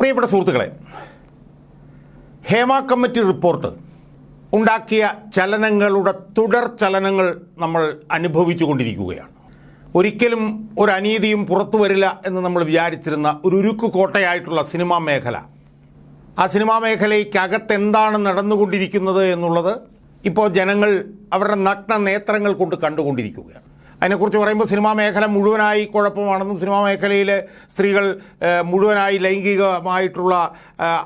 പ്രിയപ്പെട്ട സുഹൃത്തുക്കളെ Hema committee report. ഉണ്ടാക്കിയ ചലനങ്ങളുടെ തുടർ ചലനങ്ങൾ നമ്മൾ അനുഭവിച്ചു കൊണ്ടിരിക്കുകയാണ്. ഒരിക്കലും ഒരു അനീതിയും പുറത്തു വരില്ല എന്ന് നമ്മൾ വിചാരിച്ചിരുന്ന ഒരു ഉരുക്കു കോട്ടയായിട്ടുള്ള സിനിമാ മേഖല. ആ സിനിമാ മേഖലയ്ക്കകത്ത് എന്താണ് നടന്നുകൊണ്ടിരിക്കുന്നത് എന്നുള്ളത് ഇപ്പോൾ ജനങ്ങൾ അവരുടെ നഗ്ന നേത്രങ്ങൾ കൊണ്ട് കണ്ടുകൊണ്ടിരിക്കുകയാണ്. അതിനെക്കുറിച്ച് പറയുമ്പോൾ സിനിമാ മേഖല മുഴുവനായി കുഴപ്പമാണെന്നും സിനിമാ മേഖലയിൽ സ്ത്രീകൾ മുഴുവനായി ലൈംഗികമായിട്ടുള്ള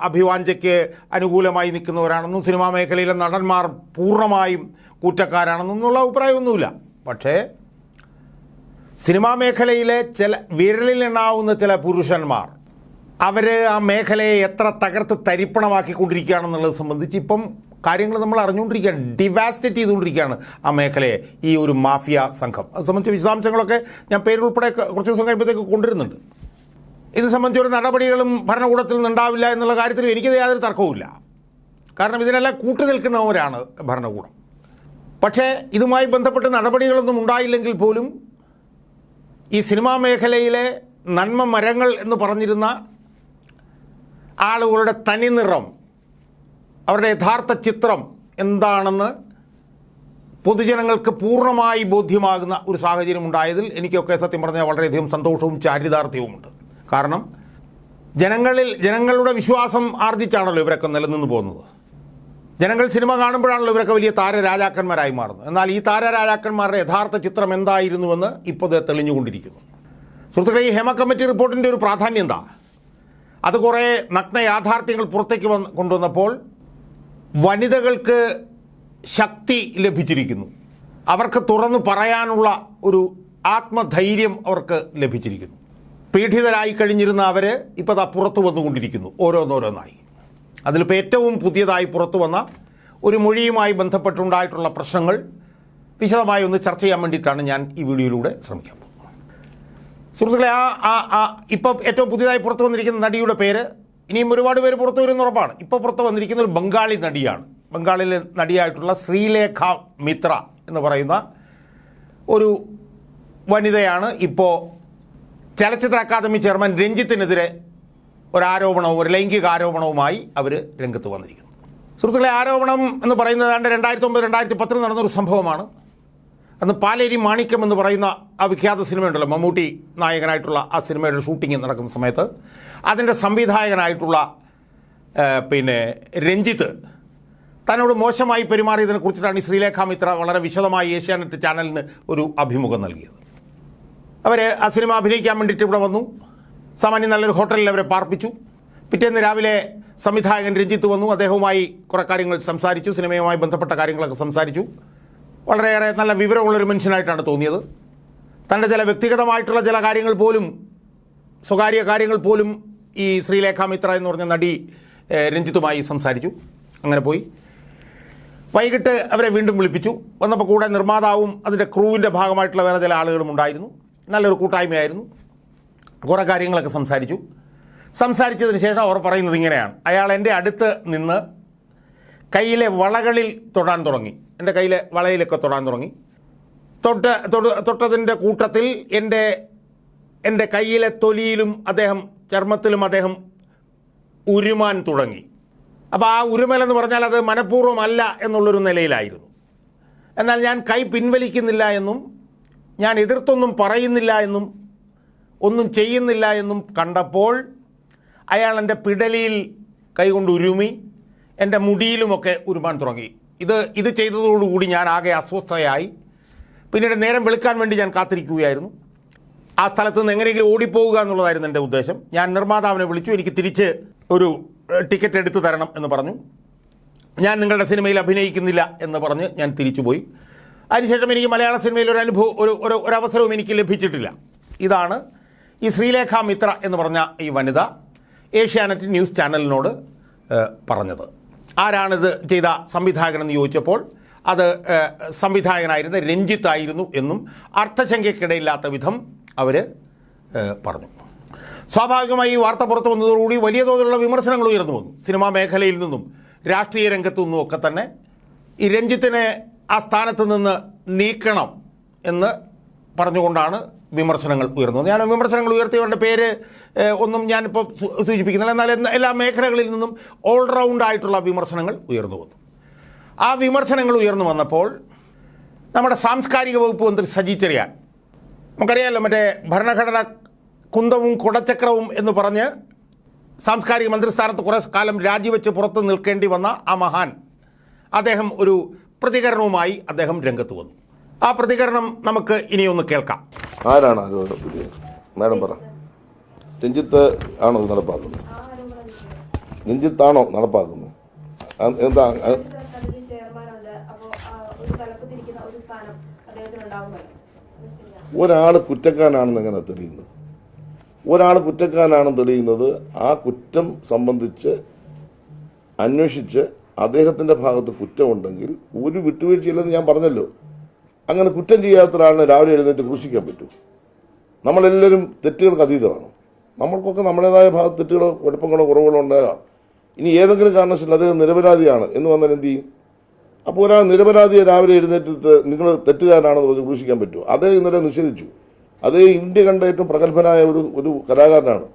അഭിവാഞ്ചയ്ക്ക് അനുകൂലമായി നിൽക്കുന്നവരാണെന്നും സിനിമാ മേഖലയിലെ നടന്മാർ പൂർണമായും കുറ്റക്കാരാണെന്നുള്ള അഭിപ്രായമൊന്നുമില്ല. പക്ഷേ സിനിമാ മേഖലയിലെ ചില വിരലിലെണ്ണാവുന്ന ചില പുരുഷന്മാർ അവർ ആ മേഖലയെ എത്ര തകർത്ത് തരിപ്പണമാക്കിക്കൊണ്ടിരിക്കുകയാണെന്നുള്ളത് സംബന്ധിച്ച് ഇപ്പം കാര്യങ്ങൾ നമ്മൾ അറിഞ്ഞുകൊണ്ടിരിക്കുകയാണ്. ഡിവാസ്റ്റേറ്റ് ചെയ്തുകൊണ്ടിരിക്കുകയാണ് ആ മേഖലയെ ഈ ഒരു മാഫിയ സംഘം. അത് സംബന്ധിച്ച വിശദാംശങ്ങളൊക്കെ ഞാൻ പേരുൾപ്പെടെ കുറച്ച് ദിവസം കഴിയുമ്പോഴത്തേക്ക് കൊണ്ടുവരുന്നുണ്ട്. ഇത് സംബന്ധിച്ച് ഒരു നടപടികളും ഭരണകൂടത്തിൽ നിന്നുണ്ടാവില്ല എന്നുള്ള കാര്യത്തിൽ എനിക്ക് യാതൊരു തർക്കവുമില്ല. കാരണം ഇതിനെല്ലാം കൂട്ടു നിൽക്കുന്നവരാണ് ഭരണകൂടം. പക്ഷേ ഇതുമായി ബന്ധപ്പെട്ട് നടപടികളൊന്നും ഉണ്ടായില്ലെങ്കിൽ പോലും ഈ സിനിമാ മേഖലയിലെ നന്മ മരങ്ങൾ എന്ന് പറഞ്ഞിരുന്ന ആളുകളുടെ തനിനിറം അവരുടെ യഥാർത്ഥ ചിത്രം എന്താണെന്ന് പൊതുജനങ്ങൾക്ക് പൂർണമായി ബോധ്യമാകുന്ന ഒരു സാഹചര്യം ഉണ്ടായതിൽ എനിക്കൊക്കെ സത്യം പറഞ്ഞാൽ വളരെയധികം സന്തോഷവും ചാരിതാർത്ഥ്യവുമുണ്ട്. കാരണം ജനങ്ങളിൽ ജനങ്ങളുടെ വിശ്വാസം ആർജിച്ചാണല്ലോ ഇവരൊക്കെ നിലനിന്ന് പോകുന്നത്. ജനങ്ങൾ സിനിമ കാണുമ്പോഴാണല്ലോ ഇവരൊക്കെ വലിയ താരരാജാക്കന്മാരായി മാറുന്നത്. എന്നാൽ ഈ താരരാജാക്കന്മാരുടെ യഥാർത്ഥ ചിത്രം എന്തായിരുന്നുവെന്ന് ഇപ്പോൾ തെളിഞ്ഞുകൊണ്ടിരിക്കുന്നു. സുഹൃത്തുക്കളെ ഈ ഹേമ കമ്മിറ്റി റിപ്പോർട്ടിന്റെ ഒരു പ്രാധാന്യം എന്താ? അത് കുറേ നഗ്ന യാഥാർത്ഥ്യങ്ങൾ പുറത്തേക്ക് വന്ന് കൊണ്ടുവന്നപ്പോൾ വനിതകൾക്ക് ശക്തി ലഭിച്ചിരിക്കുന്നു. അവർക്ക് തുറന്നു പറയാനുള്ള ഒരു ആത്മധൈര്യം അവർക്ക് ലഭിച്ചിരിക്കുന്നു. പീഡിതരായി കഴിഞ്ഞിരുന്ന അവർ ഇപ്പോൾ അത് പുറത്തു വന്നുകൊണ്ടിരിക്കുന്നു ഓരോന്നോരോന്നായി. അതിലിപ്പോൾ ഏറ്റവും പുതിയതായി പുറത്തു വന്ന ഒരു മൊഴിയുമായി ബന്ധപ്പെട്ടുണ്ടായിട്ടുള്ള പ്രശ്നങ്ങൾ വിശദമായി ഒന്ന് ചർച്ച ചെയ്യാൻ വേണ്ടിയിട്ടാണ് ഞാൻ ഈ വീഡിയോയിലൂടെ പോകുന്നത്. സുഹൃത്തുക്കളെ ആ ആ ഇപ്പോൾ ഏറ്റവും പുതിയതായി പുറത്തു വന്നിരിക്കുന്ന നടിയുടെ പേര് ഇനിയും ഒരുപാട് പേര് പുറത്തു വരുമെന്ന് ഉറപ്പാണ്. ഇപ്പോൾ പുറത്ത് വന്നിരിക്കുന്ന ഒരു ബംഗാളി നടിയാണ്. ബംഗാളിലെ നടിയായിട്ടുള്ള ശ്രീലേഖ മിത്ര എന്ന് പറയുന്ന ഒരു വനിതയാണ് ഇപ്പോൾ ചലച്ചിത്ര അക്കാദമി ചെയർമാൻ രഞ്ജിത്തിനെതിരെ ഒരാരോപണവും ഒരു ലൈംഗിക ആരോപണവുമായി അവർ രംഗത്ത് വന്നിരിക്കുന്നു. സുഹൃത്തുക്കളെ ആരോപണം എന്ന് പറയുന്നത് ഏതാണ്ട് രണ്ടായിരത്തി ഒമ്പത് രണ്ടായിരത്തി പത്തിൽ നടന്നൊരു സംഭവമാണ്. അന്ന് പാലേരി മാണിക്യം എന്ന് പറയുന്ന ആ വിഖ്യാത സിനിമയുണ്ടല്ലോ. മമ്മൂട്ടി നായകനായിട്ടുള്ള ആ സിനിമയുടെ ഷൂട്ടിംഗ് നടക്കുന്ന സമയത്ത് അതിന്റെ സംവിധായകനായിട്ടുള്ള പിന്നെ രഞ്ജിത്ത് തന്നോട് മോശമായി പെരുമാറിയതിനെ കുറിച്ചിട്ടാണ് ഈ ശ്രീലേഖ മിത്ര വളരെ വിശദമായി ഏഷ്യാനെറ്റ് ചാനലിന് ഒരു അഭിമുഖം നൽകിയത്. അവർ ആ സിനിമ അഭിനയിക്കാൻ വേണ്ടിയിട്ട് ഇവിടെ വന്നു. സാമാന്യം നല്ലൊരു ഹോട്ടലിൽ അവരെ പാർപ്പിച്ചു. പിറ്റേന്ന് രാവിലെ സംവിധായകൻ രഞ്ജിത്ത് വന്നു. അദ്ദേഹവുമായി കുറേ കാര്യങ്ങൾ സംസാരിച്ചു. സിനിമയുമായി ബന്ധപ്പെട്ട കാര്യങ്ങളൊക്കെ സംസാരിച്ചു. വളരെയേറെ നല്ല വിവരമുള്ളൊരു മനുഷ്യനായിട്ടാണ് തോന്നിയത്. തന്റെ ചില വ്യക്തിഗതമായിട്ടുള്ള ചില കാര്യങ്ങൾ പോലും സ്വകാര്യ കാര്യങ്ങൾ പോലും ഈ ശ്രീലേഖ മിത്ര എന്ന് പറഞ്ഞ നടി രഞ്ജിത്തുമായി സംസാരിച്ചു. അങ്ങനെ പോയി. വൈകിട്ട് അവരെ വീണ്ടും വിളിപ്പിച്ചു. വന്നപ്പോൾ കൂടെ നിർമ്മാതാവും അതിന്റെ ക്രൂവിന്റെ ഭാഗമായിട്ടുള്ള വേറെ ചില ആളുകളും ഉണ്ടായിരുന്നു. നല്ലൊരു കൂട്ടായ്മയായിരുന്നു. കുറേ കാര്യങ്ങളൊക്കെ സംസാരിച്ചു. സംസാരിച്ചതിന് ശേഷം അവർ പറയുന്നത് ഇങ്ങനെയാണ്. അയാൾ എന്റെ അടുത്ത് നിന്ന് കയ്യിലെ വളകളിൽ തൊടാൻ തുടങ്ങി. എന്റെ കയ്യിലെ വളയിലൊക്കെ തൊടാൻ തുടങ്ങി. തൊട്ട് തൊട് തൊട്ടതിന്റെ കൂട്ടത്തിൽ എന്റെ എന്റെ കയ്യിലെ തൊലിയിലും അദ്ദേഹം ചർമ്മത്തിലും അദ്ദേഹം ഉരുമാൻ തുടങ്ങി. അപ്പോൾ ആ ഉരുമൽ എന്ന് പറഞ്ഞാൽ അത് മനഃപൂർവമല്ല എന്നുള്ളൊരു നിലയിലായിരുന്നു. എന്നാൽ ഞാൻ കൈ പിൻവലിക്കുന്നില്ല എന്നും ഞാൻ എതിർത്തൊന്നും പറയുന്നില്ല എന്നും ഒന്നും ചെയ്യുന്നില്ല എന്നും കണ്ടപ്പോൾ അയാൾ എന്റെ പിടലിയിൽ കൈകൊണ്ട് ഉരുമി എന്റെ മുടിയിലുമൊക്കെ ഉരുമാൻ തുടങ്ങി. ഇത് ഇത് ചെയ്തതോടുകൂടി ഞാൻ ആകെ അസ്വസ്ഥയായി പിന്നീട് നേരം വെളുക്കാൻ വേണ്ടി ഞാൻ കാത്തിരിക്കുകയായിരുന്നു. ആ സ്ഥലത്ത് നിന്ന് എങ്ങനെയെങ്കിലും ഓടിപ്പോവുക എന്നുള്ളതായിരുന്നു എന്റെ ഉദ്ദേശം. ഞാൻ നിർമ്മാതാവിനെ വിളിച്ചു എനിക്ക് തിരിച്ച് ഒരു ടിക്കറ്റ് എടുത്തു തരണം എന്ന് പറഞ്ഞു. ഞാൻ നിങ്ങളുടെ സിനിമയിൽ അഭിനയിക്കുന്നില്ല എന്ന് പറഞ്ഞ് ഞാൻ തിരിച്ചുപോയി അതിനുശേഷം എനിക്ക് മലയാള സിനിമയിൽ ഒരു അനുഭവം ഒരു ഒരു ഒരു അവസരവും എനിക്ക് ലഭിച്ചിട്ടില്ല. ഇതാണ് ഈ ശ്രീലേഖ മിത്ര എന്ന് പറഞ്ഞ ഈ വനിത ഏഷ്യാനെറ്റ് ന്യൂസ് ചാനലിനോട് പറഞ്ഞത്. ആരാണിത് ചെയ്ത സംവിധായകനെന്ന് ചോദിച്ചപ്പോൾ അത് സംവിധായകനായിരുന്ന രഞ്ജിത്തായിരുന്നു എന്നും അർത്ഥശങ്കയ്ക്കിടയില്ലാത്ത വിധം അവർ പറഞ്ഞു. സ്വാഭാവികമായി വാർത്ത പുറത്തു വന്നതോടുകൂടി വലിയ തോതിലുള്ള വിമർശനങ്ങൾ ഉയർന്നു വന്നു. സിനിമാ മേഖലയിൽ നിന്നും രാഷ്ട്രീയ രംഗത്തു നിന്നും ഒക്കെ തന്നെ ഈ രഞ്ജിത്തിനെ ആ സ്ഥാനത്ത് നിന്ന് നീക്കണം എന്ന് പറഞ്ഞുകൊണ്ടാണ് വിമർശനങ്ങൾ ഉയർന്നത് ഞാൻ വിമർശനങ്ങൾ ഉയർത്തിയവരുടെ പേര് ഒന്നും ഞാനിപ്പോൾ സൂചിപ്പിക്കുന്നില്ല. എന്നാൽ എന്ന- എല്ലാ മേഖലകളിൽ നിന്നും ഓൾറൗണ്ട് ആയിട്ടുള്ള വിമർശനങ്ങൾ ഉയർന്നു വന്നു. ആ വിമർശനങ്ങൾ ഉയർന്നു വന്നപ്പോൾ നമ്മുടെ സാംസ്കാരിക വകുപ്പ് മന്ത്രി സജി ചെറിയാൻ നമുക്കറിയാമല്ലോ മറ്റേ ഭരണഘടന കുന്തവും കുടച്ചക്രവും എന്ന് പറഞ്ഞ് സാംസ്കാരിക മന്ത്രിസ്ഥാനത്ത് കുറേ കാലം രാജിവെച്ച് പുറത്ത് നിൽക്കേണ്ടി വന്ന ആ മഹാൻ അദ്ദേഹം ഒരു പ്രതികരണവുമായി അദ്ദേഹം രംഗത്ത് വന്നു. ആ പ്രതികരണം നമുക്ക് ഇനിയൊന്ന് കേൾക്കാം. ആരാണ് മാഡം പറ. രഞ്ജിത്ത് ആണോ ഇത് നടപ്പാക്കുന്നത്? രഞ്ജിത്താണോ നടപ്പാക്കുന്നത്? എന്താ ഒരാൾ കുറ്റക്കാരനാണെന്ന് എങ്ങനെ തെളിയുന്നത്? ഒരാൾ കുറ്റക്കാരനാണെന്ന് തെളിയുന്നത് ആ കുറ്റം സംബന്ധിച്ച് അന്വേഷിച്ച് അദ്ദേഹത്തിന്റെ ഭാഗത്ത് കുറ്റമുണ്ടെങ്കിൽ ഒരു വിട്ടുവീഴ്ചയില്ലെന്ന് ഞാൻ പറഞ്ഞല്ലോ. അങ്ങനെ കുറ്റം ചെയ്യാത്ത ഒരാളിനെ രാവിലെ എഴുന്നേറ്റ് ക്രൂശിക്കാൻ പറ്റൂ. നമ്മളെല്ലാവരും തെറ്റുകൾക്ക് അതീതമാണ് നമ്മൾക്കൊക്കെ നമ്മുടേതായ ഭാഗത്ത് തെറ്റുകളോ കുഴപ്പങ്ങളോ കുറവുകളോ ഉണ്ടാകാം. ഇനി ഏതെങ്കിലും കാരണവശാലും അദ്ദേഹം നിരപരാധിയാണ് എന്ന് വന്നാൽ എന്ത് ചെയ്യും? അപ്പോൾ ഒരാൾ നിരപരാധിയെ രാവിലെ എഴുന്നേറ്റിട്ട് നിങ്ങൾ തെറ്റുകാരനാണെന്ന് പറഞ്ഞ് ക്രൂശിക്കാൻ പറ്റുമോ? അദ്ദേഹം ഇന്നലെ നിഷേധിച്ചു. അദ്ദേഹം ഇന്ത്യ കണ്ട ഏറ്റവും പ്രഗത്ഭനായ ഒരു ഒരു കലാകാരനാണ്.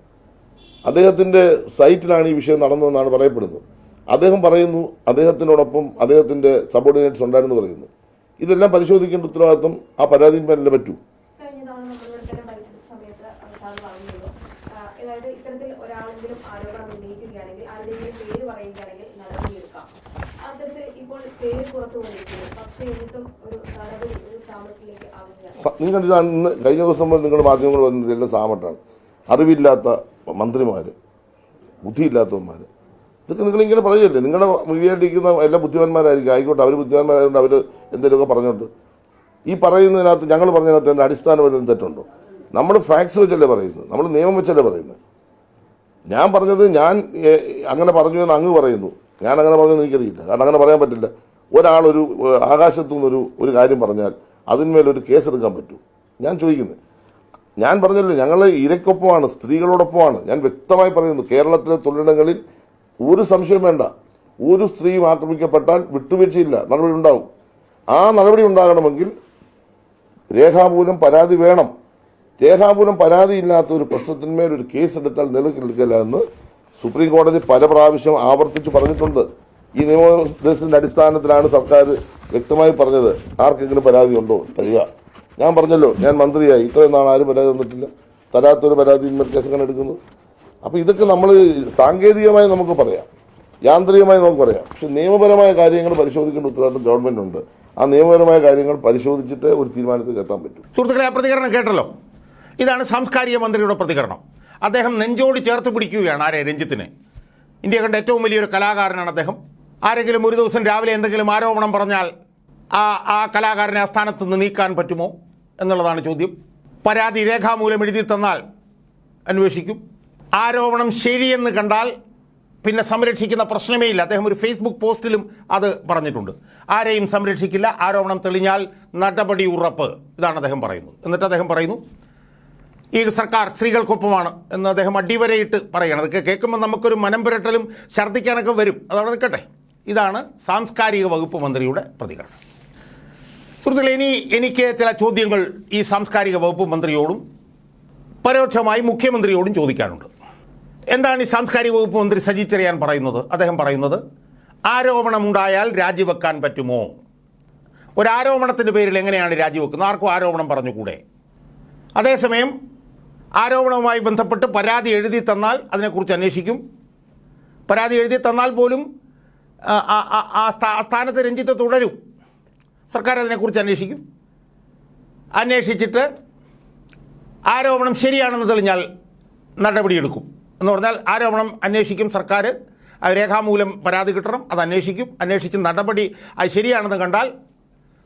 അദ്ദേഹത്തിന്റെ സൈറ്റിലാണ് ഈ വിഷയം നടന്നതെന്നാണ് പറയപ്പെടുന്നത്. അദ്ദേഹം പറയുന്നു അദ്ദേഹത്തിനോടൊപ്പം അദ്ദേഹത്തിന്റെ സബോർഡിനേറ്റ്സ് ഉണ്ടായിരുന്നു പറയുന്നു. ഇതെല്ലാം പരിശോധിക്കേണ്ട ഉത്തരവാദിത്വം ആ പരാതിന്മേലല്ലേ പറ്റൂ കഴിഞ്ഞ തവണ നമ്മളിവിടെ തന്നെ പഠിക്കുന്ന സമയത്ത് സാർ പറഞ്ഞിരുന്നു ആ, അതായത് ഇത്തരത്തിൽ ഒരാളെങ്കിലും ആരോപണം ഉന്നയിക്കുകയാണെങ്കിൽ ആരുടെയെങ്കിലും പേര് പറയുകയാണെങ്കിൽ നടപടിയെടുക്കാം അത്തരത്തിൽ ഇപ്പോൾ പേര് പുറത്തു വന്നിരിക്കുന്നു പക്ഷേ എന്നിട്ടും ഒരു നടപടി ഒരു സാമത്തിലേക്ക് ആവശ്യമാണ് സ- നിങ്ങൾ ഇതാണ് ഇന്ന് കഴിഞ്ഞ ദിവസം മുതൽ നിങ്ങൾ മാധ്യമങ്ങൾ പറഞ്ഞത് എല്ലാം സാമട്ടാണ്. അറിവില്ലാത്ത മന്ത്രിമാർ ബുദ്ധിയില്ലാത്തവന്മാർ ഇതൊക്കെ നിങ്ങളിങ്ങനെ പറയല്ലേ? നിങ്ങളുടെ മീഡിയയിലിരിക്കുന്ന എല്ലാ ബുദ്ധിമാന്മാരായിരിക്കും. ആയിക്കോട്ടെ അവർ ബുദ്ധിമാന്മാരായതുകൊണ്ട് അവർ എന്തെങ്കിലുമൊക്കെ പറഞ്ഞോട്ട് ഈ പറയുന്നതിനകത്ത് ഞങ്ങൾ പറഞ്ഞതിനകത്ത് എന്റെ അടിസ്ഥാനപരമായ തെറ്റുണ്ടോ? നമ്മൾ ഫാക്ട്സ് വെച്ചല്ലേ പറയുന്നത്. നമ്മൾ നിയമം വെച്ചല്ലേ പറയുന്നത്. ഞാൻ പറഞ്ഞത് ഞാൻ അങ്ങനെ പറഞ്ഞു എന്ന് അങ്ങ് പറയുന്നു. ഞാൻ അങ്ങനെ പറഞ്ഞു എനിക്കറിയില്ല. കാരണം അങ്ങനെ പറയാൻ പറ്റില്ല. ഒരാളൊരു ആകാശത്തു നിന്നൊരു ഒരു കാര്യം പറഞ്ഞാൽ അതിന്മേലൊരു കേസെടുക്കാൻ പറ്റൂ. ഞാൻ ചോദിക്കുന്നത് ഞാൻ പറഞ്ഞല്ലോ ഞങ്ങൾ ഇരയ്ക്കൊപ്പമാണ് സ്ത്രീകളോടൊപ്പമാണ്. ഞാൻ വ്യക്തമായി പറയുന്നു കേരളത്തിലെ തൊഴിലിടങ്ങളിൽ ഒരു സംശയം വേണ്ട. ഒരു സ്ത്രീയും ആക്രമിക്കപ്പെട്ടാൽ വിട്ടുവീഴ്ചയില്ല. നടപടി ഉണ്ടാവും. ആ നടപടി ഉണ്ടാകണമെങ്കിൽ രേഖാമൂലം പരാതി വേണം. രേഖാമൂലം പരാതിയില്ലാത്ത ഒരു പ്രശ്നത്തിന്മേൽ ഒരു കേസ് നിലനിൽക്കില്ല എന്ന് സുപ്രീം കോടതി പല പ്രാവശ്യം ആവർത്തിച്ച് പറഞ്ഞിട്ടുണ്ട്. ഈ നിയമോപദേശത്തിന്റെ അടിസ്ഥാനത്തിലാണ് സർക്കാർ വ്യക്തമായി പറഞ്ഞത് ആർക്കെങ്കിലും പരാതി ഉണ്ടോ? തരിക. ഞാൻ പറഞ്ഞല്ലോ ഞാൻ മന്ത്രിയായി. ഇത്രയും നാൾ ആരും പരാതി തന്നിട്ടില്ല. തരാത്തൊരു പരാതി ഇന്മേൽ കേസ് അങ്ങനെ എടുക്കുന്നു? അപ്പൊ ഇതൊക്കെ നമ്മൾ സാങ്കേതികമായി നമുക്ക് പറയാം. യാന്ത്രികമായി നമുക്ക് പറയാം. പക്ഷെ നിയമപരമായ കാര്യങ്ങൾ പരിശോധിക്കേണ്ട ഉത്തരവാദിത്വം ഗവൺമെന്റ് ഉണ്ട് ആ നിയമപരമായ കാര്യങ്ങൾ പരിശോധിച്ചിട്ട് ഒരു തീരുമാനത്തിൽ എത്താൻ പറ്റും. സുഹൃത്തുക്കളെ ആ പ്രതികരണം കേട്ടല്ലോ? ഇതാണ് സാംസ്കാരിക മന്ത്രിയുടെ പ്രതികരണം. അദ്ദേഹം നെഞ്ചോട് ചേർത്ത് പിടിക്കുകയാണ് ആരെ? രഞ്ജിത്തിനെ. ഇന്ത്യ കണ്ട ഏറ്റവും വലിയൊരു കലാകാരനാണ് അദ്ദേഹം. ആരെങ്കിലും ഒരു ദിവസം രാവിലെ എന്തെങ്കിലും ആരോപണം പറഞ്ഞാൽ ആ ആ കലാകാരനെ ആ സ്ഥാനത്ത് നിന്ന് നീക്കാൻ പറ്റുമോ എന്നുള്ളതാണ് ചോദ്യം. പരാതി രേഖാമൂലം എഴുതി തന്നാൽ അന്വേഷിക്കും. ആരോപണം ശരിയെന്ന് കണ്ടാൽ പിന്നെ സംരക്ഷിക്കുന്ന പ്രശ്നമേ ഇല്ല. അദ്ദേഹം ഒരു ഫേസ്ബുക്ക് പോസ്റ്റിലും അത് പറഞ്ഞിട്ടുണ്ട്. ആരെയും സംരക്ഷിക്കില്ല. ആരോപണം തെളിഞ്ഞാൽ നടപടി ഉറപ്പ്. ഇതാണ് അദ്ദേഹം പറയുന്നത്. എന്നിട്ട് അദ്ദേഹം പറയുന്നു ഈ സർക്കാർ സ്ത്രീകൾക്കൊപ്പമാണ് എന്ന് അദ്ദേഹം അടിവരയിട്ട് പറയണം. അതൊക്കെ കേൾക്കുമ്പോൾ നമുക്കൊരു മനം പുരട്ടലും ഛർദ്ദിക്കാനൊക്കെ വരും. അതവിടെ നിൽക്കട്ടെ. ഇതാണ് സാംസ്കാരിക വകുപ്പ് മന്ത്രിയുടെ പ്രതികരണം. സുഹൃത്തുക്കളെ ഇനി എനിക്ക് ചില ചോദ്യങ്ങൾ ഈ സാംസ്കാരിക വകുപ്പ് മന്ത്രിയോടും പരോക്ഷമായി മുഖ്യമന്ത്രിയോടും ചോദിക്കാനുണ്ട്. എന്താണ് ഈ സാംസ്കാരിക വകുപ്പ് മന്ത്രി സജി ചെറിയാൻ പറയുന്നത്? അദ്ദേഹം പറയുന്നത് ആരോപണമുണ്ടായാൽ രാജിവെക്കാൻ പറ്റുമോ? ഒരു ഒരാരോപണത്തിന്റെ പേരിൽ എങ്ങനെയാണ് രാജിവെക്കുന്നത്? ആർക്കും ആരോപണം പറഞ്ഞുകൂടെ? അതേസമയം ആരോപണവുമായി ബന്ധപ്പെട്ട് പരാതി എഴുതി തന്നാൽ അതിനെക്കുറിച്ച് അന്വേഷിക്കും. പരാതി എഴുതി തന്നാൽ പോലും ആ, ആ, ആ, ആ സ്ഥാ- ആ സ്ഥാനത്ത് രഞ്ജിത്ത് തുടരും. സർക്കാർ അതിനെക്കുറിച്ച് അന്വേഷിക്കും. അന്വേഷിച്ചിട്ട് ആരോപണം ശരിയാണെന്ന് തെളിഞ്ഞാൽ നടപടിയെടുക്കും. എന്ന് പറഞ്ഞാൽ ആരോപണം അന്വേഷിക്കും സർക്കാർ. രേഖാമൂലം പരാതി കിട്ടണം അത് അന്വേഷിക്കും. അന്വേഷിച്ച് നടപടി അത് ശരിയാണെന്ന് കണ്ടാൽ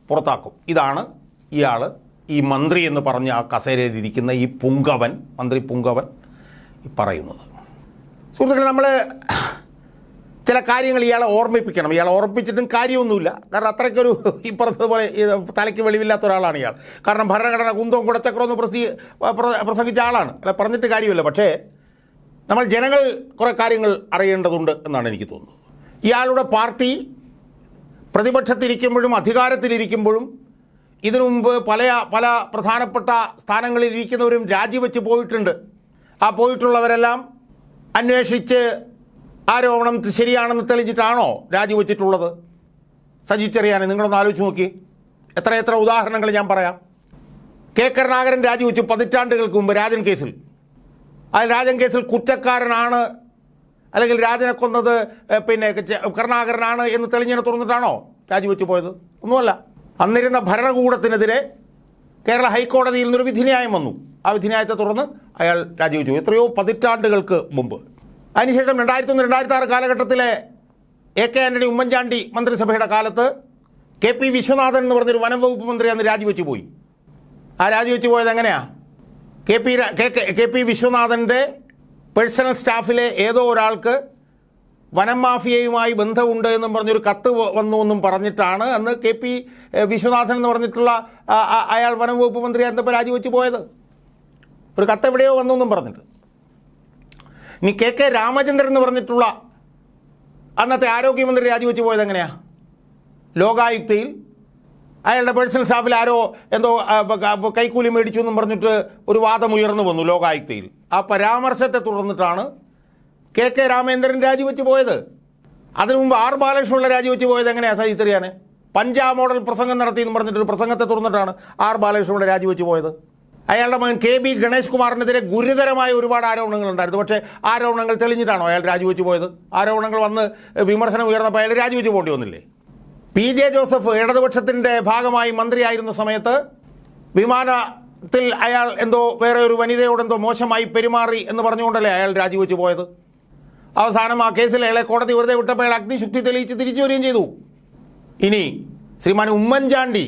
പുറത്താക്കും. ഇതാണ് ഇയാൾ ഈ മന്ത്രി എന്ന് പറഞ്ഞ ആ കസേരയിലിരിക്കുന്ന ഈ പുങ്കവൻ മന്ത്രി പുങ്കവൻ പറയുന്നത്. സുഹൃത്തുക്കളെ നമ്മൾ ചില കാര്യങ്ങൾ ഇയാളെ ഓർമ്മിപ്പിക്കണം. ഇയാളെ ഓർമ്മിപ്പിച്ചിട്ടും കാര്യമൊന്നുമില്ല. കാരണം അത്രയ്ക്കൊരു ഈ പറഞ്ഞതുപോലെ തലയ്ക്ക് വെളിവില്ലാത്ത ഒരാളാണ് ഇയാൾ. കാരണം ഭരണഘടന കുന്തവും കുടച്ചക്രവും എന്ന് പ്രസി പ്രസംഗിച്ച ആളാണ്. അല്ല പറഞ്ഞിട്ട് കാര്യമില്ല. പക്ഷേ നമ്മൾ ജനങ്ങൾ കുറേ കാര്യങ്ങൾ അറിയേണ്ടതുണ്ട് എന്നാണ് എനിക്ക് തോന്നുന്നത്. ഇയാളുടെ പാർട്ടി പ്രതിപക്ഷത്തിരിക്കുമ്പോഴും അധികാരത്തിലിരിക്കുമ്പോഴും ഇതിനു മുമ്പ് പല പല പ്രധാനപ്പെട്ട സ്ഥാനങ്ങളിൽ ഇരിക്കുന്നവരും രാജിവെച്ച് പോയിട്ടുണ്ട്. ആ പോയിട്ടുള്ളവരെല്ലാം അന്വേഷിച്ച് ആരോപണം ശരിയാണെന്ന് തെളിഞ്ഞിട്ടാണോ രാജിവെച്ചിട്ടുള്ളത് സജി ചെറിയാനെ നിങ്ങളൊന്ന് ആലോചിച്ച് നോക്കി. എത്ര എത്ര ഉദാഹരണങ്ങൾ ഞാൻ പറയാം. കെ കരുണാകരൻ രാജിവെച്ചു പതിറ്റാണ്ടുകൾക്ക് മുമ്പ് രാജൻ കേസിൽ. ആ രാജൻ കേസിൽ കുറ്റക്കാരനാണ് അല്ലെങ്കിൽ രാജനെ കൊന്നത് പിന്നെ കരുണാകരനാണ് എന്ന് തെളിഞ്ഞതിനെ തുറന്നിട്ടാണോ രാജിവെച്ച് പോയത്? ഒന്നുമല്ല. അന്നിരുന്ന ഭരണകൂടത്തിനെതിരെ കേരള ഹൈക്കോടതിയിൽ നിന്നൊരു വിധിന്യായം വന്നു. ആ വിധിന്യായത്തെ തുടർന്ന് അയാൾ രാജിവെച്ചു എത്രയോ പതിറ്റാണ്ടുകൾക്ക് മുമ്പ്. അതിനുശേഷം രണ്ടായിരത്തി ഒന്ന് രണ്ടായിരത്തി ആറ് കാലഘട്ടത്തിലെ എ കെ ആന്റണി ഉമ്മൻചാണ്ടി മന്ത്രിസഭയുടെ കാലത്ത് കെ പി വിശ്വനാഥൻ എന്ന് പറഞ്ഞൊരു വനംവകുപ്പ് മന്ത്രി അന്ന് രാജിവെച്ച് പോയി. ആ രാജിവെച്ച് പോയത് എങ്ങനെയാണ് കെ പി കെ പി വിശ്വനാഥന്റെ പേഴ്സണൽ സ്റ്റാഫിലെ ഏതോ ഒരാൾക്ക് വനം മാഫിയയുമായി ബന്ധമുണ്ട് എന്നും പറഞ്ഞൊരു കത്ത് വന്നു എന്നും പറഞ്ഞിട്ടാണ് അന്ന് കെ പി വിശ്വനാഥൻ എന്ന് പറഞ്ഞിട്ടുള്ള അയാൾ വനം വകുപ്പ് മന്ത്രി ആയിരുന്നപ്പോൾ രാജിവെച്ച് പോയത്. ഒരു കത്ത് എവിടെയോ വന്നു എന്നും പറഞ്ഞിട്ട്. ഇനി കെ കെ രാമചന്ദ്രൻ എന്ന് പറഞ്ഞിട്ടുള്ള അന്നത്തെ ആരോഗ്യമന്ത്രി രാജിവെച്ച് പോയത് എങ്ങനെയാ? ലോകായുക്തയിൽ അയാളുടെ പേഴ്സണൽ സ്റ്റാഫിൽ ആരോ എന്തോ കൈക്കൂലി മേടിച്ചു എന്നും പറഞ്ഞിട്ട് ഒരു വാദം ഉയർന്നു വന്നു ലോകായുക്തയിൽ. ആ പരാമർശത്തെ തുടർന്നിട്ടാണ് കെ കെ രാമേന്ദ്രൻ രാജിവെച്ച് പോയത്. അതിനു മുമ്പ് ആർ ബാലകൃഷ്ണപിള്ള രാജിവെച്ച് പോയത് എങ്ങനെയാണ് സജിത്രിയാണ് പഞ്ചാബ് മോഡൽ പ്രസംഗം നടത്തി എന്ന് പറഞ്ഞിട്ട് പ്രസംഗത്തെ തുറന്നിട്ടാണ് ആർ ബാലകൃഷ്ണപിള്ള രാജിവെച്ച് പോയത്. അയാളുടെ മകൻ കെ ബി ഗണേഷ് കുമാറിനെതിരെ ഗുരുതരമായ ഒരുപാട് ആരോപണങ്ങൾ ഉണ്ടായിരുന്നു പക്ഷേ ആരോപണങ്ങൾ തെളിഞ്ഞിട്ടാണോ അയാൾ രാജിവെച്ച് പോയത്? ആരോപണങ്ങൾ വന്ന് വിമർശനം ഉയർന്നപ്പോൾ അയാൾ രാജിവെച്ച് പോകേണ്ടി വന്നില്ലേ? പി ജെ ജോസഫ് ഇടതുപക്ഷത്തിന്റെ ഭാഗമായി മന്ത്രിയായിരുന്ന സമയത്ത് വിമാനത്തിൽ അയാൾ എന്തോ വേറെ ഒരു വനിതയോട് എന്തോ മോശമായി പെരുമാറി എന്ന് പറഞ്ഞുകൊണ്ടല്ലേ അയാൾ രാജിവെച്ച് പോയത്? അവസാനം ആ കേസിൽ അയാളെ കോടതി വെറുതെ വിട്ടപ്പോൾ അയാൾ അഗ്നിശുദ്ധി തെളിയിച്ച് തിരിച്ചു വരികയും ചെയ്തു. ഇനി ശ്രീമാൻ ഉമ്മൻചാണ്ടി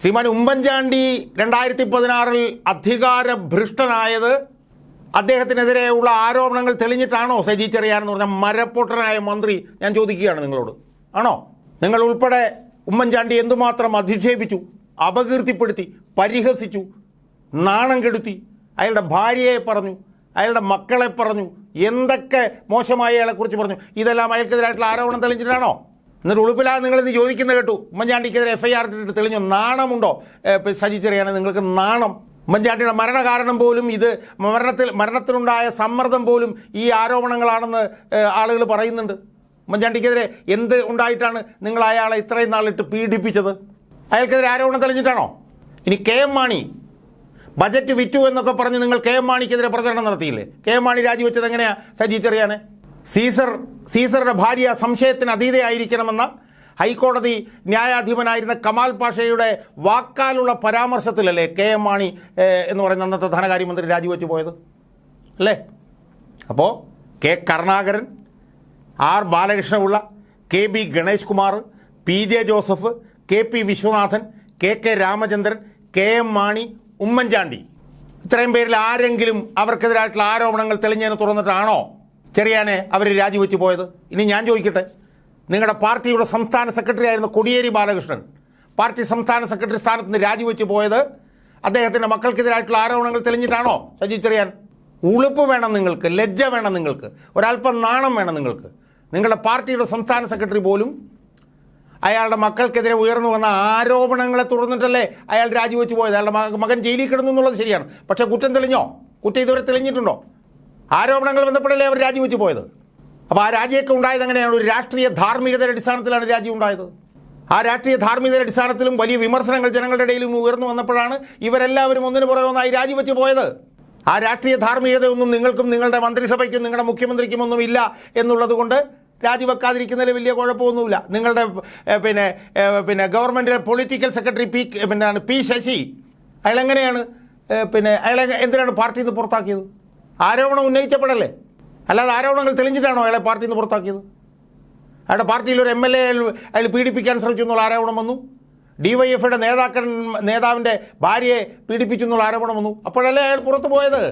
ശ്രീമാൻ ഉമ്മൻചാണ്ടി രണ്ടായിരത്തി പതിനാറിൽ അധികാരഭ്രഷ്ടനായത് അദ്ദേഹത്തിനെതിരെയുള്ള ആരോപണങ്ങൾ തെളിഞ്ഞിട്ടാണോ സജി ചെറിയാൻ എന്ന് പറഞ്ഞ മരപ്പൊട്ടനായ മന്ത്രി? ഞാൻ ചോദിക്കുകയാണ് നിങ്ങളോട്. ആണോ? നിങ്ങൾ ഉൾപ്പെടെ ഉമ്മൻചാണ്ടി എന്തുമാത്രം അധിക്ഷേപിച്ചു അപകീർത്തിപ്പെടുത്തി പരിഹസിച്ചു നാണം കെടുത്തി അയാളുടെ ഭാര്യയെ പറഞ്ഞു അയാളുടെ മക്കളെ പറഞ്ഞു എന്തൊക്കെ മോശമായ അയാളെക്കുറിച്ച് പറഞ്ഞു ഇതെല്ലാം അയാൾക്കെതിരായിട്ടുള്ള ആരോപണം തെളിഞ്ഞിട്ടാണോ? എന്നിട്ട് ഉളുപ്പിലാണ് നിങ്ങൾ ഇത് ചോദിക്കുന്നത് കേട്ടു. ഉമ്മൻചാണ്ടിക്കെതിരെ എഫ് ഐ ആർ ഇട്ടിട്ട് തെളിഞ്ഞു. നാണമുണ്ടോ? സജിച്ചറിയാണ് സജി ചെറിയാണ് നിങ്ങൾക്ക് നാണം. ഉമ്മൻചാണ്ടിയുടെ മരണകാരണം പോലും ഇത് മരണത്തിൽ മരണത്തിലുണ്ടായ സമ്മർദ്ദം പോലും ഈ ആരോപണങ്ങളാണെന്ന് ആളുകൾ പറയുന്നുണ്ട്. ഉമ്മൻചാണ്ടിക്കെതിരെ എന്ത് ഉണ്ടായിട്ടാണ് നിങ്ങൾ അയാളെ ഇത്രയും നാളിട്ട് പീഡിപ്പിച്ചത്? അയാൾക്കെതിരെ ആരോപണം തെളിഞ്ഞിട്ടാണോ? ഇനി കെ എം മാണി ബജറ്റ് വിറ്റു എന്നൊക്കെ പറഞ്ഞ് നിങ്ങൾ കെ എം മാണിക്കെതിരെ പ്രചരണം നടത്തിയില്ലേ? കെ എം മാണി രാജിവെച്ചത് എങ്ങനെയാണ് സജി സീസർ സീസറുടെ ഭാര്യ സംശയത്തിന് അതീതയായിരിക്കണമെന്ന ഹൈക്കോടതി ന്യായാധിപനായിരുന്ന കമാൽ പാഷയുടെ വാക്കാലുള്ള പരാമർശത്തിലല്ലേ കെ എം മാണി എന്ന് പറയുന്ന അന്നത്തെ ധനകാര്യമന്ത്രി രാജിവെച്ച് പോയത്? അല്ലേ? അപ്പോൾ K Karunakaran R Balakrishnapillai K B Ganesh Kumar P J Joseph K P Viswanathan K K Ramachandran K M Mani Oommen Chandy. ഇത്രയും പേരിൽ ആരെങ്കിലും അവർക്കെതിരായിട്ടുള്ള ആരോപണങ്ങൾ തെളിഞ്ഞതിനെ തുറന്നിട്ടാണോ ചെറിയാനെ അവർ രാജിവെച്ച് പോയത്? ഇനി ഞാൻ ചോദിക്കട്ടെ. നിങ്ങളുടെ പാർട്ടിയുടെ സംസ്ഥാന സെക്രട്ടറി ആയിരുന്ന കൊടിയേരി ബാലകൃഷ്ണൻ പാർട്ടി സംസ്ഥാന സെക്രട്ടറി സ്ഥാനത്ത് നിന്ന് രാജിവെച്ച് പോയത് അദ്ദേഹത്തിന്റെ മക്കൾക്കെതിരായിട്ടുള്ള ആരോപണങ്ങൾ തെളിഞ്ഞിട്ടാണോ? സജി ചെറിയാൻ ഉളുപ്പ് വേണം നിങ്ങൾക്ക് ലജ്ജ വേണം നിങ്ങൾക്ക് ഒരല്പം നാണം വേണം നിങ്ങൾക്ക്. നിങ്ങളുടെ പാർട്ടിയുടെ സംസ്ഥാന സെക്രട്ടറി പോലും അയാളുടെ മക്കൾക്കെതിരെ ഉയർന്നു വന്ന ആരോപണങ്ങളെ തുടർന്നിട്ടല്ലേ അയാൾ രാജിവെച്ച് പോയത്? അയാളുടെ മകൻ ജയിലിൽ കിടന്നു എന്നുള്ളത് ശരിയാണ്. പക്ഷേ കുറ്റം തെളിഞ്ഞോ? കുറ്റം ഇതുവരെ തെളിഞ്ഞിട്ടുണ്ടോ? ആരോപണങ്ങൾ ബന്ധപ്പെടല്ലേ അവർ രാജിവെച്ച് പോയത്? അപ്പോൾ ആ രാജിയൊക്കെ ഉണ്ടായത് എങ്ങനെയാണ്? ഒരു രാഷ്ട്രീയ ധാർമ്മികതയുടെ അടിസ്ഥാനത്തിലാണ് രാജി ഉണ്ടായത്. ആ രാഷ്ട്രീയ ധാർമ്മികതയുടെ അടിസ്ഥാനത്തിലും വലിയ വിമർശനങ്ങൾ ജനങ്ങളുടെ ഇടയിലും ഉയർന്നു വന്നപ്പോഴാണ് ഇവരെല്ലാവരും ഒന്നിനു പുറകെ ഒന്നായി രാജിവെച്ച് പോയത്. ആ രാഷ്ട്രീയ ധാർമ്മികതയൊന്നും നിങ്ങൾക്കും നിങ്ങളുടെ മന്ത്രിസഭയ്ക്കും നിങ്ങളുടെ മുഖ്യമന്ത്രിക്കും ഒന്നും ഇല്ല എന്നുള്ളത് കൊണ്ട് രാജിവെക്കാതിരിക്കുന്നതിൽ വലിയ കുഴപ്പമൊന്നുമില്ല. നിങ്ങളുടെ പിന്നെ പിന്നെ ഗവൺമെന്റിലെ പൊളിറ്റിക്കൽ സെക്രട്ടറി പി പിന്നെ പി ശശി. അയാളെങ്ങനെയാണ് പിന്നെ അയാളെ എന്തിനാണ് പാർട്ടിയിൽ നിന്ന് പുറത്താക്കിയത്? ആരോപണം ഉന്നയിച്ചപ്പോഴല്ലേ അല്ലാതെ ആരോപണങ്ങൾ തെളിഞ്ഞിട്ടാണോ അയാളെ പാർട്ടിയിൽ നിന്ന് പുറത്താക്കിയത്? അയാളുടെ പാർട്ടിയിൽ ഒരു എം എൽ എ അയാൾ പീഡിപ്പിക്കാൻ ശ്രമിച്ചു എന്നുള്ള ആരോപണം വന്നു. ഡിവൈഎഫ്ഐയുടെ നേതാക്കൻ നേതാവിന്റെ ഭാര്യയെ പീഡിപ്പിച്ചു എന്നുള്ള ആരോപണം വന്നു. അപ്പോഴല്ലേ അയാൾ പുറത്തു പോയത്?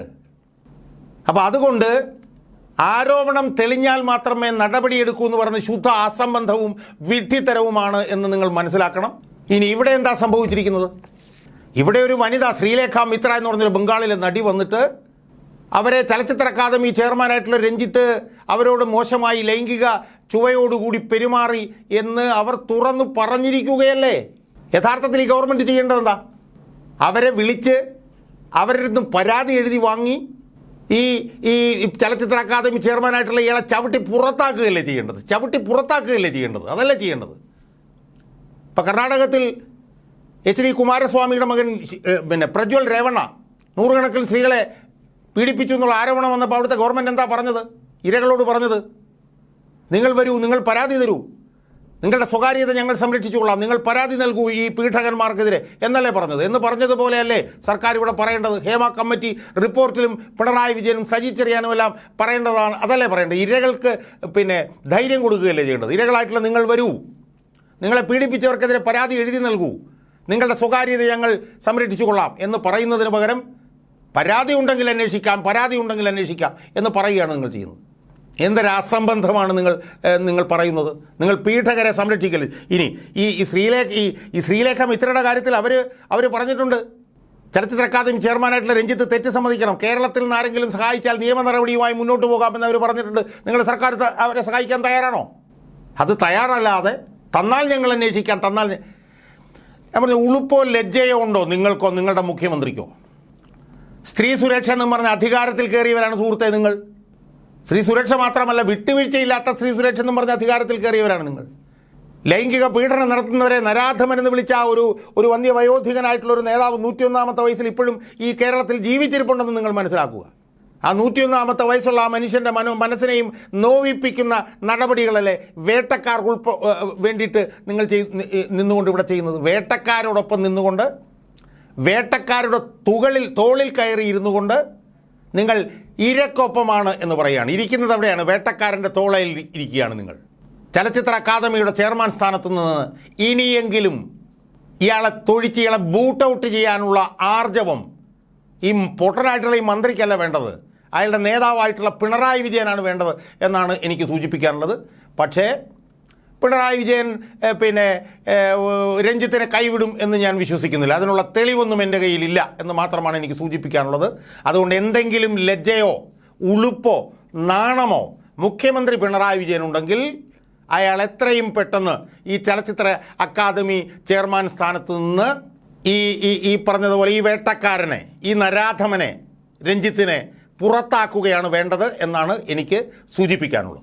അപ്പോൾ അതുകൊണ്ട് ആരോപണം തെളിഞ്ഞാൽ മാത്രമേ നടപടിയെടുക്കൂ എന്ന് പറഞ്ഞ് ശുദ്ധ അസംബന്ധവും വിഡ്ഢിത്തരവുമാണ് എന്ന് നിങ്ങൾ മനസ്സിലാക്കണം. ഇനി ഇവിടെ എന്താ സംഭവിച്ചിരിക്കുന്നത്? ഇവിടെ ഒരു വനിത ശ്രീലേഖ മിത്ര എന്ന് പറഞ്ഞൊരു ബംഗാളിലെ നടി വന്നിട്ട് അവരെ ചലച്ചിത്ര അക്കാദമി ചെയർമാനായിട്ടുള്ള രഞ്ജിത്ത് അവരോട് മോശമായി ലൈംഗിക ചുവയോടുകൂടി പെരുമാറി എന്ന് അവർ തുറന്നു പറഞ്ഞിരിക്കുകയല്ലേ? യഥാർത്ഥത്തിൽ ഈ ഗവൺമെന്റ് ചെയ്യേണ്ടത് എന്താ? അവരെ വിളിച്ച് അവരുടെ നിന്നും പരാതി എഴുതി വാങ്ങി ഈ ഈ ചലച്ചിത്ര അക്കാദമി ചെയർമാനായിട്ടുള്ള ഇയാളെ ചവിട്ടി പുറത്താക്കുകയല്ലേ ചെയ്യേണ്ടത്? ചവിട്ടി പുറത്താക്കുകയല്ലേ ചെയ്യേണ്ടത്? അതല്ലേ ചെയ്യേണ്ടത്? ഇപ്പം കർണാടകത്തിൽ എച്ച് ഡി കുമാരസ്വാമിയുടെ മകൻ പിന്നെ പ്രജ്വൽ രേവണ്ണ നൂറുകണക്കിന് സ്ത്രീകളെ പീഡിപ്പിച്ചു എന്നുള്ള ആരോപണം വന്നപ്പോൾ അവിടുത്തെ ഗവൺമെന്റ് എന്താ പറഞ്ഞത്? ഇരകളോട് പറഞ്ഞത്? നിങ്ങൾ വരൂ നിങ്ങൾ പരാതി തരൂ. നിങ്ങളുടെ സ്വകാര്യത ഞങ്ങൾ സംരക്ഷിച്ചുകൊള്ളാം. നിങ്ങൾ പരാതി നൽകൂ ഈ പീഡകന്മാർക്കെതിരെ എന്നല്ലേ പറഞ്ഞത്? എന്ന് പറഞ്ഞതുപോലെയല്ലേ സർക്കാർ ഇവിടെ പറയേണ്ടത്? ഹേമ കമ്മിറ്റി റിപ്പോർട്ടിലും പിണറായി വിജയനും സജി ചെറിയാനും എല്ലാം പറയേണ്ടതാണ്. അതല്ലേ പറയേണ്ടത്? ഇരകൾക്ക് പിന്നെ ധൈര്യം കൊടുക്കുകയല്ലേ ചെയ്യേണ്ടത്? ഇരകളായിട്ടുള്ള നിങ്ങൾ വരൂ. നിങ്ങളെ പീഡിപ്പിച്ചവർക്കെതിരെ പരാതി എഴുതി നൽകൂ. നിങ്ങളുടെ സ്വകാര്യത ഞങ്ങൾ സംരക്ഷിച്ചുകൊള്ളാം എന്ന് പറയുന്നതിന് പകരം പരാതി ഉണ്ടെങ്കിൽ അന്വേഷിക്കാം പരാതി ഉണ്ടെങ്കിൽ അന്വേഷിക്കാം എന്ന് പറയുകയാണ് നിങ്ങൾ ചെയ്യുന്നത്. എന്തൊരു അസംബന്ധമാണ് നിങ്ങൾ നിങ്ങൾ പറയുന്നത്? നിങ്ങൾ പീഠകരെ സംരക്ഷിക്കൽ. ഇനി ഈ ഈ ശ്രീലേഖ ഈ ഈ ശ്രീലേഖ മിത്രയുടെ കാര്യത്തിൽ അവർ അവർ പറഞ്ഞിട്ടുണ്ട്. ചലച്ചിത്ര അക്കാദമി ചെയർമാനായിട്ടുള്ള രഞ്ജിത്ത് തെറ്റ് സമ്മതിക്കണം. കേരളത്തിൽ നിന്ന് ആരെങ്കിലും സഹായിച്ചാൽ നിയമ നടപടിയുമായി മുന്നോട്ട് പോകാമെന്ന് അവർ പറഞ്ഞിട്ടുണ്ട്. നിങ്ങൾ സർക്കാർ അവരെ സഹായിക്കാൻ തയ്യാറാണോ? അത് തയ്യാറല്ലാതെ തന്നാൽ ഞങ്ങൾ അന്വേഷിക്കാം തന്നാൽ ഞാൻ പറഞ്ഞു ഉളുപ്പോ ലജ്ജയോ ഉണ്ടോ നിങ്ങൾക്കോ നിങ്ങളുടെ മുഖ്യമന്ത്രിക്കോ? സ്ത്രീ സുരക്ഷ എന്ന് പറഞ്ഞ അധികാരത്തിൽ കയറിയവരാണ് സുഹൃത്തെ നിങ്ങൾ. സ്ത്രീ സുരക്ഷ മാത്രമല്ല വിട്ടുവീഴ്ചയില്ലാത്ത സ്ത്രീ സുരക്ഷ എന്ന് പറഞ്ഞ അധികാരത്തിൽ കയറിയവരാണ് നിങ്ങൾ. ലൈംഗിക പീഡനം നടത്തുന്നവരെ നരാധമൻ എന്ന് വിളിച്ച ഒരു ഒരു വന്യ വയോധികനായിട്ടുള്ള ഒരു നേതാവ് നൂറ്റിയൊന്നാമത്തെ വയസ്സിൽ ഇപ്പോഴും ഈ കേരളത്തിൽ ജീവിച്ചിരിപ്പുണ്ടെന്ന് നിങ്ങൾ മനസ്സിലാക്കുക. ആ നൂറ്റിയൊന്നാമത്തെ വയസ്സുള്ള ആ മനുഷ്യന്റെ മനോ മനസ്സിനെയും നോവിപ്പിക്കുന്ന നടപടികളല്ലേ വേട്ടക്കാർക്ക് ഉൾപ്പ വേണ്ടിയിട്ട് നിങ്ങൾ ചെയ് നിന്നുകൊണ്ട് ഇവിടെ ചെയ്യുന്നത്. വേട്ടക്കാരോടൊപ്പം നിന്നുകൊണ്ട് വേട്ടക്കാരുടെ തുകളിൽ തോളിൽ കയറി ഇരുന്നു കൊണ്ട് നിങ്ങൾ ഇരക്കൊപ്പമാണ് എന്ന് പറയുകയാണ്. ഇരിക്കുന്നത് അവിടെയാണ്. വേട്ടക്കാരന്റെ തോളയിൽ ഇരിക്കുകയാണ് നിങ്ങൾ. ചലച്ചിത്ര അക്കാദമിയുടെ ചെയർമാൻ സ്ഥാനത്ത് നിന്ന് ഇനിയെങ്കിലും ഇയാളെ തൊഴിച്ച് ഇയാളെ ബൂട്ട് ഔട്ട് ചെയ്യാനുള്ള ആർജവം ഈ പൊട്ടനായിട്ടുള്ള ഈ മന്ത്രിക്കല്ല വേണ്ടത്. അയാളുടെ നേതാവായിട്ടുള്ള പിണറായി വിജയനാണ് വേണ്ടത് എന്നാണ് എനിക്ക് സൂചിപ്പിക്കാനുള്ളത്. പക്ഷേ പിണറായി വിജയൻ പിന്നെ രഞ്ജിത്തിനെ കൈവിടും എന്ന് ഞാൻ വിശ്വസിക്കുന്നില്ല. അതിനുള്ള തെളിവൊന്നും എന്റെ കയ്യിലില്ല എന്ന് മാത്രമാണ് എനിക്ക് സൂചിപ്പിക്കാനുള്ളത്. അതുകൊണ്ട് എന്തെങ്കിലും ലജ്ജയോ ഉളുപ്പോ നാണമോ മുഖ്യമന്ത്രി പിണറായി വിജയൻ ഉണ്ടെങ്കിൽ അയാൾ എത്രയും പെട്ടെന്ന് ഈ ചലച്ചിത്ര അക്കാദമി ചെയർമാൻ സ്ഥാനത്ത് നിന്ന് ഈ ഈ ഈ പറഞ്ഞതുപോലെ ഈ വേട്ടക്കാരനെ ഈ നരാധമനെ രഞ്ജിത്തിനെ പുറത്താക്കുകയാണ് വേണ്ടത് എന്നാണ് എനിക്ക് സൂചിപ്പിക്കാനുള്ളത്.